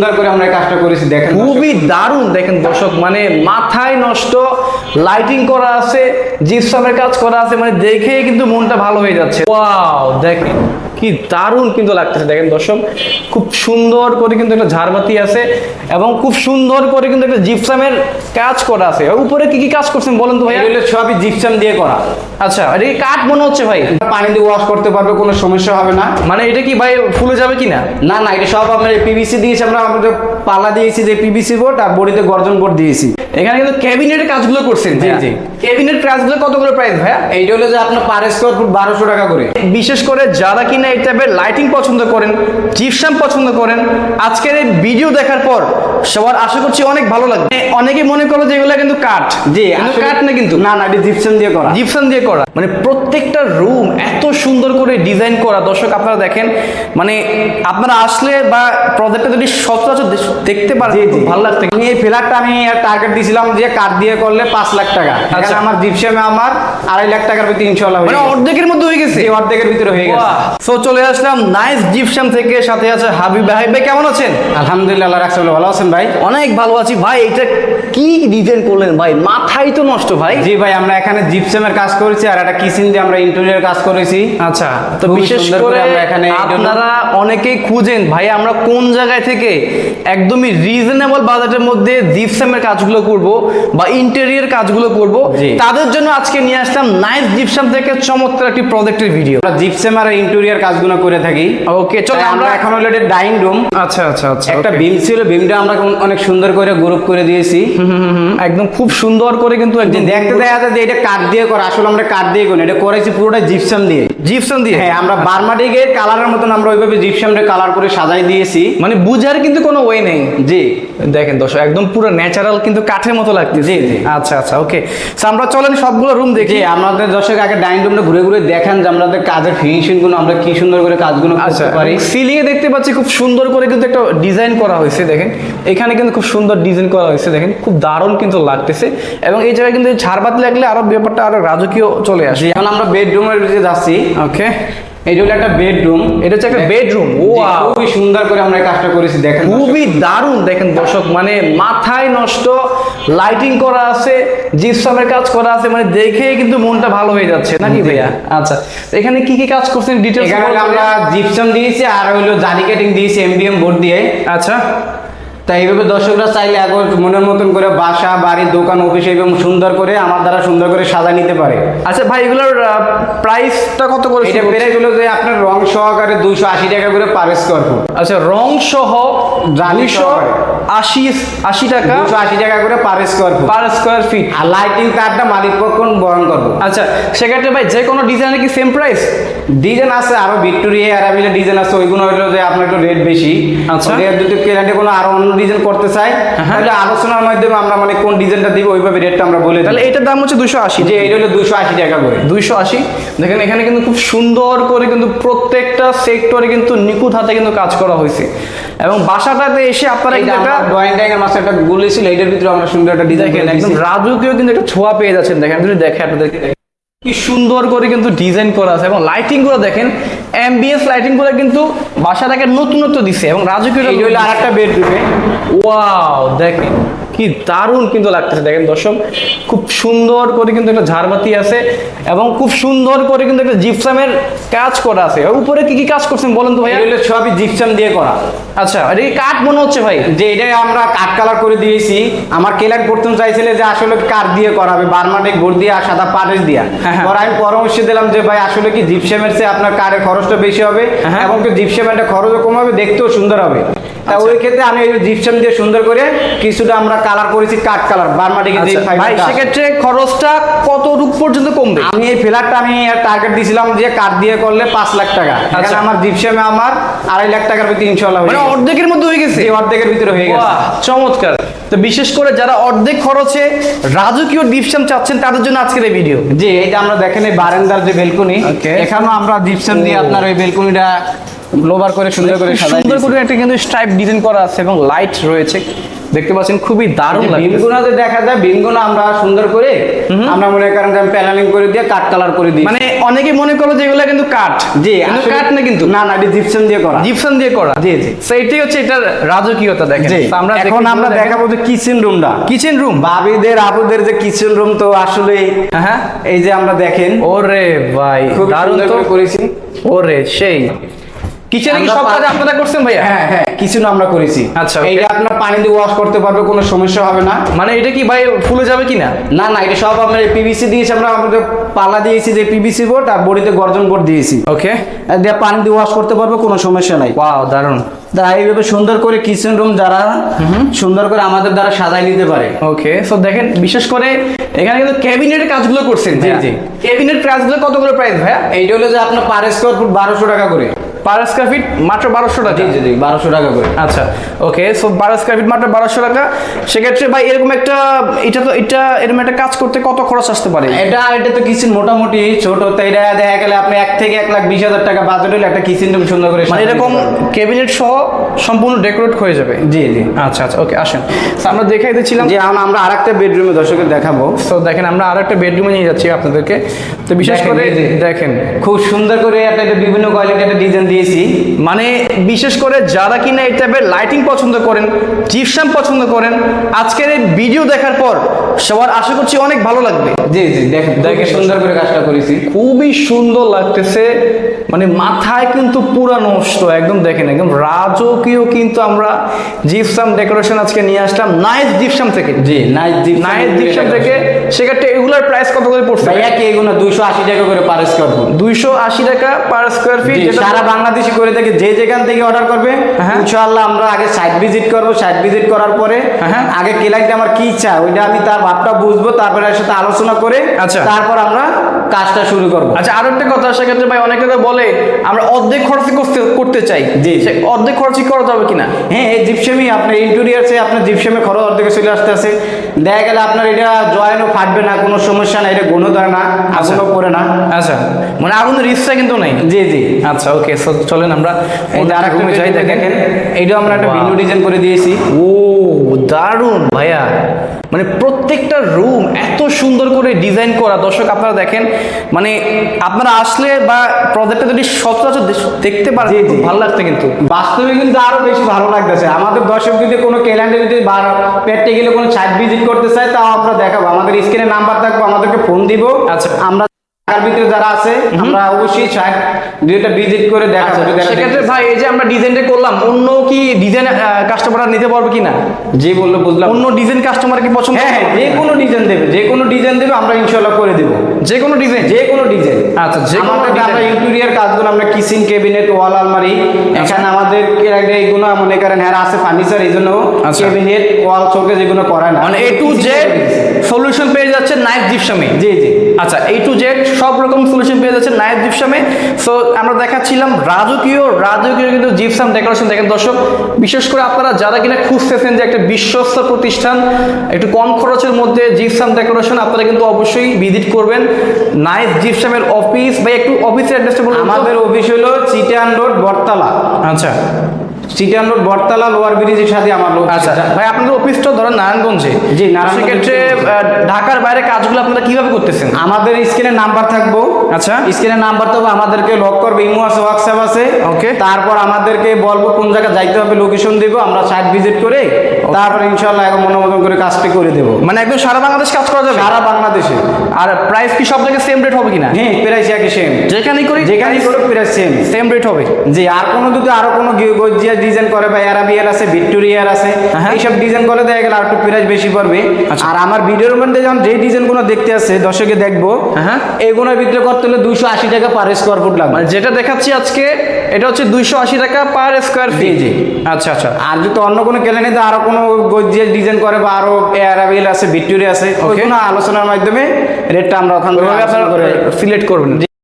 সুন্দর করে আমরা কাজটা করেছি। দেখেন খুবই দারুণ দেখেন দর্শক মানে মাথায় নষ্ট লাইটিং করা আছে জিপসামের কাজ করা আছে মানে দেখেই কিন্তু মনটা ভালো হয়ে যাচ্ছে। ওয়াও দেখেন কি দারুণ কিন্তু লাগতেছে। দেখেন দর্শক খুব সুন্দর করে কিন্তু একটা ঝাড়বাতি আছে এবং খুব সুন্দর করে কিন্তু একটা জিপসামের কাজ করা আছে। উপরে কি কি কাজ করছেন বলেন তো এগুলো সবই জিপসাম দিয়ে করা। আচ্ছা এটা কি কাঠ মনে হচ্ছে ভাই? পানি দিয়ে ওয়াশ করতে পারবে কোনো সমস্যা হবে না। মানে এটা কি ভাই ফুলে যাবে কি না না না এটা সব আমরা পিভিসি দিয়েছি আমরা আমাদের পালা দিয়েছি যে পিভিসি বোর্ড আর বডিতে গর্জন বোর্ড দিয়েছি। এখানে কিন্তু ক্যাবিনেটের কাজগুলো করছেন জি, জি। ক্যাবিনেট প্রাইসগুলো কত করে প্রাইস ভাইয়া? এইটা হলো যে আপনার পার স্কোয়ার ফুট বারোশো টাকা করে। বিশেষ করে যারা কিনা এই টাইপের লাইটিং পছন্দ করেন জিপসাম পছন্দ করেন আজকের এই ভিডিও দেখার পর সবার আশা করছি অনেক ভালো লাগবে। অনেকে মনে করো যে এগুলো কিন্তু কাঠ। জি কাঠ না কিন্তু। না না এটা জিপসাম দিয়ে করা। জিপসাম দিয়ে করা। মানে প্রত্যেকটা রুম এত সুন্দর করে ডিজাইন করা। দর্শক আপনারা দেখেন মানে আপনারা আসলে বা প্রজেক্টটা যদি সচরাচর দেখতে পারেন ভালো আমি এই ফ্ল্যাটটা আমি টার্গেট দিয়েছিলাম যে কাঠ দিয়ে করলে পাঁচ লাখ টাকা। আচ্ছা। আমার জিপসামে আমার আড়াই লাখ টাকার ভিতরে ইনশাল্লাহ মানে অর্ধেকের মধ্যে হয়ে গেছে? অর্ধেকের ভিতরে হয়ে গেছে। সো চলে আসলাম নাইস জিপসাম থেকে সাথে আছে হাবিব ভাই। ভাই কেমন আছেন? আলহামদুলিল্লাহ আল্লাহ রাখছে ভালো আছেন ভাই? অনেক ভালো আছি। ভাই এটা কি ডিজাইন করলেন ভাই? মাথাই তো নষ্ট ভাই। জি ভাই আমরা এখানে জিপসামের কাজ করেছি আর একটা কিচেন দিয়ে আমরা ইন্টেরিয়র কাজ করেছি। আচ্ছা তো বিশেষ করে আমরা এখানে আপনারা অনেকেই খুঁজেন ভাই আমরা কোন জায়গায় থেকে একদমই রিজনেবল বাজেটের মধ্যে জিপসামের কাজগুলো করব বা ইন্টেরিয়র কাজগুলো করব। তাদের জন্য আজকে নিয়ে আসলাম নাইস জিপসাম থেকে চমৎকার একটি প্রজেক্টের ভিডিও আমরা জিপসাম আর ইন্টেরিয়র কাজগুলো করে থাকি। ওকে চলো আমরা এখন হলো ডাইনিং রুম আচ্ছা আচ্ছা আচ্ছা একটা বিম ছিল বিমটা আমরা অনেক সুন্দর করে গ্রুপ করে দিয়েছি। একদম খুব সুন্দর করে কিন্তু যে একদম দেখতে দেখা যায় যে এটা কাঠ দিয়ে করা আসলে আমরা কাঠ দিয়ে করি এটা করেছি পুরোটা জিপসাম দিয়ে। জিপসাম দিয়ে? হ্যাঁ আমরা বারমাটিকের কালারের মতন আমরা ওইভাবে জিপসামটা কালার করে সাজাই দিয়েছি। মানে বুঝার কিন্তু কোনো ওয়ে নেই। জি। দেখেন দর্শক একদম পুরো ন্যাচারাল কিন্তু কাঠের মতো লাগতেছে। জি, জি। আচ্ছা আচ্ছা ওকে আমরা চলেন সবগুলো রুম দেখি। আমাদের দর্শক আগে ডাইনিং রুমটা ঘুরে ঘুরে দেখেন যে আমাদের কাজের ফিনিশিংগুলো আমরা কি সুন্দর করে কাজগুলো আচ্ছা করতে পারি। সিলিং এ দেখতে পাচ্ছি খুব সুন্দর করে কিন্তু একটা ডিজাইন করা হয়েছে দেখেন। এখানে কিন্তু খুব সুন্দর ডিজাইন করা হয়েছে দেখেন। খুব দারুণ কিন্তু লাগতেছে এবং এই জায়গায় কিন্তু ঝাড়বাতি লাগলে আরও ব্যাপারটা আরও রাজকীয় চলে আসে। এখন আমরা বেডরুমের দিকে যাচ্ছি। ওকে এই হলো একটা বেডরুম এটা হচ্ছে একটা বেডরুম ও খুবই সুন্দর করে আমরা এই কাজটা করেছি দেখেন খুবই দারুণ দেখেন দর্শক মানে মাথায় নষ্ট লাইটিং করা আছে জিপসামের কাজ করা আছে মানে দেখেই কিন্তু মনটা ভালো হয়ে যাচ্ছে নাকি ভাইয়া? আচ্ছা এখানে কি কি কাজ করছেন? ডিটেলস এখানে আমরা জিপসাম দিয়েছি আর হলো জালি কাটিং দিয়েছি এমবিএম বোর্ড দিয়ে। আচ্ছা। তাই এইভাবে দর্শকরা চাইলে এখন মনের মতন করে বাসা বাড়ি দোকান অফিস এবং সুন্দর করে আমার দ্বারা সুন্দর করে সাজা নিতে পারে। আচ্ছা ভাই এগুলোর প্রাইসটা কত করে এটা শুরু হচ্ছে? গেলো যে আপনার রং সহকারে দুইশো আশি টাকা করে পার স্কোয়ার ফুট আচ্ছা রং সহ দুইশো আশি আশি টাকা? দুশো আশি টাকা করে per square foot per square feet আর লাইটিং কার্ডটা মালিক পক্ষ বহন করব। আচ্ছা সেক্ষেত্রে ভাই যে কোনো ডিজাইনের কি সেম প্রাইস ডিজাইন আছে আরও ভিক্টোরিয়া অ্যারাবিলা ডিজাইন আছে ওইগুলো হইল যে আপনার একটু রেট বেশি। আচ্ছা। ওদের যদি কেরান্টে কোনো আরও অন্য ডিজাইন করতে চাই হ্যাঁ। তাহলে আলোচনার মাধ্যমে আমরা মানে কোন ডিজাইনটা দিব ওইভাবে রেটটা আমরা বলে তাহলে এটার দাম হচ্ছে দুশো আশি। যে এটা হলো দুশো আশি টাকা করে। দুইশো আশি। দেখেন এখানে কিন্তু খুব সুন্দর করে কিন্তু প্রত্যেকটা সেক্টরে কিন্তু নিখুঁত হাতে কিন্তু কাজ করা হয়েছে। এবং বাসাটাতে এসে আপনারা কিন্তু একটা ড্রয়িং টাইমের মাসে একটা গুলি ছিল এটার ভিতরে আমরা সুন্দর একটা ডিজাইন দেখেন একদম রাজকীয় কিন্তু একটা ছোঁয়া পেয়ে যাচ্ছেন। দেখেন যদি দেখে আপনাদেরকে কি সুন্দর করে কিন্তু ডিজাইন করা আছে। এবং লাইটিংগুলো দেখেন অ্যাম্বিয়েন্স লাইটিংগুলো কিন্তু বাসাটাকে নতুনত্ব দিছে এবং রাজকীয় এই হলো আর একটা বেডরুমে ওয়াও দেখেন কি দারুণ কিন্তু লাগতেছে। দেখেন দর্শক খুব সুন্দর করে কিন্তু একটা ঝাড়বাতি আছে এবং খুব সুন্দর করে কিন্তু একটা জিপসামের কাজ করা আছে। আর উপরে কি কি কাজ করছেন বলেন তো ভাইয়া? এটা হলো সবই জিপসাম দিয়ে করা। আচ্ছা এটা কি কাঠ মনে হচ্ছে ভাই? যে এটাই আমরা কাঠ কালার করে দিয়েছি। আমার কেলার করতে চাইছিল যে আসলে কাঠ দিয়ে করাবে বারমাটিক বোর্ড দিয়ে আর সাদা পাটের দিয়া। হ্যাঁ, হ্যাঁ। পরে আমি পরামর্শ দিলাম যে ভাই আসলে কি জিপসামের চেয়ে আপনার কাঠের খরচটা বেশি হবে হ্যাঁ। এবং কি জিপসামের খরচও কম হবে দেখতেও সুন্দর হবে তা আচ্ছা। ওই ক্ষেত্রে আমি জিপসাম দিয়ে সুন্দর করে কিছুটা আমরা কালার করেছি কাঠ কালার বারমাটিকের যে আচ্ছা, ভাই সেক্ষেত্রে খরচটা কত রূপ পর্যন্ত কমবে? আমি এই আমি টার্গেট দিয়েছিলাম যে কাঠ দিয়ে করলে পাঁচ লাখ টাকা। আচ্ছা। এখানে আমার জিপসামে আমার আড়াই লাখ টাকার ভিতরে ইনশাল্লাহ মানে অর্ধেকের মধ্যে হয়ে গেছে? অর্ধেকের ভিতরে হয়ে গেছে। চমৎকার। তো বিশেষ করে যারা অর্ধেক খরচে রাজকীয় ডিপসাম চাচ্ছেন তাদের জন্য আজকের এই ভিডিও জি এই যে আমরা দেখেন এই বারান্দার যে বেলকনি. এখানেও আমরা জিপসাম দিয়ে আপনার ওই বেলকনিটা লোবার করে সুন্দর করে সাজাই সুন্দর করে একটা কিন্তু স্ট্রাইপ ডিজাইন করা আছে এবং লাইট রয়েছে। দেখতে পাচ্ছেন খুবই দারুণ লাগছে বিনগুনাতে দেখা যায় বিনগুনা আমরা সুন্দর করে আমরা মনে করেন যে প্যানেলিং করে দিয়ে কাট কালার করে দিই মানে অনেকে মনে করো যে এগুলো কিন্তু কাঠ জি কিন্তু আসলে- কাঠ না কিন্তু। না না জিপসাম দিয়ে করা। জিপসাম দিয়ে করা। জি, জি। সেইটাই হচ্ছে এটার রাজকীয়তা দেখেন। তো আমরা এখন আমরা দেখাবো যে কিচেন রুমটা কিচেন রুম বাবিদের আপুদের যে কিচেন রুম তো আসলে হ্যাঁ এই যে আমরা দেখেন। ওরে ভাই খুব দারুণ তো। করে করেছি। ওরে সেই। কিচেনে কি আমরা সব কাজ আপনারা করছেন ভাইয়া? হ্যাঁ হ্যাঁ কিচেন আমরা করেছি। আচ্ছা. আপনার পানি দিয়ে ওয়াশ করতে পারবে কোনো সমস্যা হবে না। মানে এটা কি ভাই ফুলে যাবে কিনা? না না এটা সব আমরা পিভিসি দিয়েছি আমরা আমাদের পালা দিয়েছি যে পিভিসি বোর্ড আর বডিতে গর্জন বোর্ড দিয়েছি। ওকে দিয়ে পানি দিয়ে ওয়াশ করতে পারবে কোনো সমস্যা নাই। ওয়াও দারুণ। এইভাবে সুন্দর করে কিচেন রুম যারা সুন্দর করে আমাদের দ্বারা সাজাই নিতে পারে। ওকে সো দেখেন বিশেষ করে এখানে কিন্তু ক্যাবিনেটের কাজগুলো করছেন। জি, জি। ক্যাবিনেট প্রাইসগুলো কত করে প্রাইস ভাইয়া? এইটা হলো যে আপনার পার স্কোয়ার ফুট বারোশো টাকা করে। পার স্কোয়ার ফিট মাত্র বারোশো টাকা? জি জি বারোশো টাকা করে। আচ্ছা ওকে সো বারো স্কোয়ার ফিট মাত্র বারোশো টাকা। সেক্ষেত্রে ভাই এরকম একটা এটা তো এটা এরকম একটা কাজ করতে কত খরচ আসতে পারে? এটা এটা তো কিচেন মোটামুটি ছোট তো এটা দেখা গেলে আপনি এক থেকে এক লাখ বিশ হাজার টাকা বাজেট হলে একটা কিচেন রুম সুন্দর করে মানে এরকম ক্যাবিনেট সহ সম্পূর্ণ ডেকোরেট হয়ে যাবে? জি জি। আচ্ছা আচ্ছা ওকে আসেন। আমরা দেখাই দিচ্ছিলাম। যে আমরা আরেকটা বেডরুমে দর্শকের দেখাবো। তো দেখেন আমরা আর একটা বেডরুমে নিয়ে যাচ্ছি আপনাদেরকে। তো বিশেষ করে। দেখেন। খুব সুন্দর করে একটা বিভিন্ন কোয়ালিটি একটা দিয়েছি। মানে বিশেষ করে যারা কিনা এই টাইপের লাইটিং পছন্দ করেন জিপসাম পছন্দ করেন আজকের এই ভিডিও দেখার পর সবার আশা করছি অনেক ভালো লাগবে। জি জি দেখে সুন্দর করে কাজটা করেছি। খুবই সুন্দর লাগতেছে। মানে মাথায় কিন্তু পুরা নষ্ট একদম দেখেন একদম রাজকীয় কিন্তু আমরা জিপসাম ডেকোরেশন আজকে নিয়ে আসলাম নাইস জিপসাম থেকে। জি নাইস জিপ নাইস জিপসাম থেকে সেক্ষেত্রে এগুলার প্রাইস কত করে পড়ছে? ভাই একই এগুলো দুইশো আশি টাকা করে পার স্কোয়ার ফুট দুইশো আশি টাকা পার স্কোয়ার ফিট সারা বাংলাদেশি করে থেকে যে যেখান থেকে অর্ডার করবে হ্যাঁ। ইনশাআল্লাহ আমরা আগে সাইট ভিজিট করব সাইট ভিজিট করার পরে হ্যাঁ। আগে ক্লায়েন্ট আমার কি চায় ওইটা আমি তার ভাবটা বুঝব তারপরে সাথে আলোচনা করে আচ্ছা। তারপর আমরা কাজটা শুরু করব। আচ্ছা আরও একটা কথা সেক্ষেত্রে ভাই অনেকে বলে আমরা অর্ধেক খরচে করতে করতে চাই। জি। অর্ধেক খরচই করা যাবে কিনা? হ্যাঁ এই জিপসেমি আপনার ইন্টেরিয়ার্সে আপনার জিপসেমে খরচ অর্ধেকে চলে আসতে আছে দেখা গেলে আপনার এটা জয়েনও ফাটবে না কোনো সমস্যা না এটা গুণও ধরে না আগুনও পড়ে না। আচ্ছা মানে আগুনের রিস্কটা কিন্তু নেই। জি জি। আচ্ছা ওকে চলেন আমরা এই যে আরেকটা রুমে যাই দেখেন। এইটাও আমরা একটা. ভিন্ন ডিজাইন করে দিয়েছি। ও দারুণ ভাইয়া। মানে প্রত্যেকটা রুম এত সুন্দর করে ডিজাইন করা। দর্শক আপনারা দেখেন মানে আপনারা আসলে বা প্রজেক্টটা যদি সচরাচর দেখতে পারেন। খুব ভালো লাগছে কিন্তু। বাস্তবে কিন্তু আরও বেশি ভালো লাগতেছে। আমাদের দর্শক যদি কোনো ক্যালেন্ডার যদি পেটে গেলে কোনো সাইট ভিজিট করতে চায় তাও আমরা দেখাবো। আমাদের স্ক্রিনে নাম্বার থাকব আমাদেরকে ফোন দিব। আচ্ছা। আমরা ঢাকার ভিতরে যারা আছে আমরা অবশ্যই সাইট দুইটা ভিজিট করে দেখাবো যদি সেক্ষেত্রে ভাই এই যে আমরা ডিজাইনটা করলাম অন্য কি ডিজাইন কাস্টমাররা নিতে পারবে কিনা? জি বলল বুঝলাম। অন্য ডিজাইন কাস্টমার কি পছন্দ হ্যাঁ যে কোনো ডিজাইন দেবে যে কোনো ডিজাইন দেবে আমরা ইনশাল্লাহ করে দেবো। যে কোনো ডিজাইন যে কোনো ডিজাইন আচ্ছা যে কোনো আমরা ইন্টেরিয়ার কাজগুলো আমরা কিচেন ক্যাবিনেট ওয়াল আলমারি এখানে আমাদের এইগুলো মনে করেন হ্যাঁ আছে ফার্নিচার এই জন্য আচ্ছা। ক্যাবিনেট ওয়াল চোখে যেগুলো করায় না। মানে এ টু জেড সলিউশন পেয়ে যাচ্ছে নাইফ জিপসামে জি জি। আচ্ছা এ টু জেড সব রকম সলিউশন পেয়ে যাচ্ছে নাইফ জিপসামে। সো আমরা দেখাচ্ছিলাম রাজকীয় রাজকীয় কিন্তু জিপসাম ডেকোরেশন দেখেন দর্শক। বিশেষ করে আপনারা যারা কিনা খুঁজতেছেন যে একটা বিশ্বস্ত প্রতিষ্ঠান একটু কম খরচের মধ্যে জিপসাম ডেকোরেশন আপনারা কিন্তু অবশ্যই ভিজিট করবেন। নাইফ জিপসামের অফিস বা একটু অফিসের অ্যাড্রেসটা বলুন। আমাদের অফিস হলো চিটান রোড বটতলা। আচ্ছা। চিটান রোড বটতলা লোয়ার ব্রিজের সাথে আমার লোক আচ্ছা ভাই আপনাদের অফিসটা ধরেন নারায়ণগঞ্জে। জি, নারায়ণগঞ্জে। সেক্ষেত্রে ঢাকার বাইরে কাজগুলো আপনারা কীভাবে করতেছেন? আমাদের স্ক্রিনে নাম্বার থাকব। আচ্ছা। স্ক্রিনে নাম্বার তো আমাদেরকে লক করবে ইমো আছে হোয়াটসঅ্যাপ আছে। Okay. তারপর আমাদেরকে বলব কোন জায়গায় যাইতে হবে লোকেশন দেবো আমরা সাইট ভিজিট করে তারপর ইনশাল্লাহ এখন মনোমতন করে কাজটি করে দেবো। মানে একদম সারা বাংলাদেশ কাজ করা যাবে? সারা বাংলাদেশে। আর প্রাইস কি সব জায়গায় সেম রেট হবে কিনা? হ্যাঁ প্রাইস একই সেম যেখানেই করি যেখানেই করুক প্রাইস সেম সেম রেট হবে। জি আর কোনো যদি আরও কোনো গজিয়া ডিজাইন করে বা অ্যারাবিয়ার আছে ভিক্টোরিয়ার আছে হ্যাঁ। এইসব ডিজাইন করে দেখা গেলে আর একটু প্রাইস বেশি পড়বে আচ্ছা। আর আমার ভিডিওর মধ্যে যখন যে ডিজাইনগুলো দেখতে আছে দর্শকে দেখব হ্যাঁ। এইগুলোর ভিতরে করতে হলে দুশো আশি টাকা পার স্কোয়ার ফুট লাগবে মানে যেটা দেখাচ্ছি আজকে এটা হচ্ছে দুইশো আশি টাকা পার স্কোয়ার ফিট জি। আচ্ছা আচ্ছা আর যদি অন্য কোনো ক্যালেন্ডারে আরও কোনো গজিয়া ডিজাইন করে বা আরও অ্যারাবিয়াল আছে ভিক্টোরিয়া আছে. ওইগুলো আলোচনার মাধ্যমে রেটটা আমরা ওখান থেকে সিলেক্ট করবেন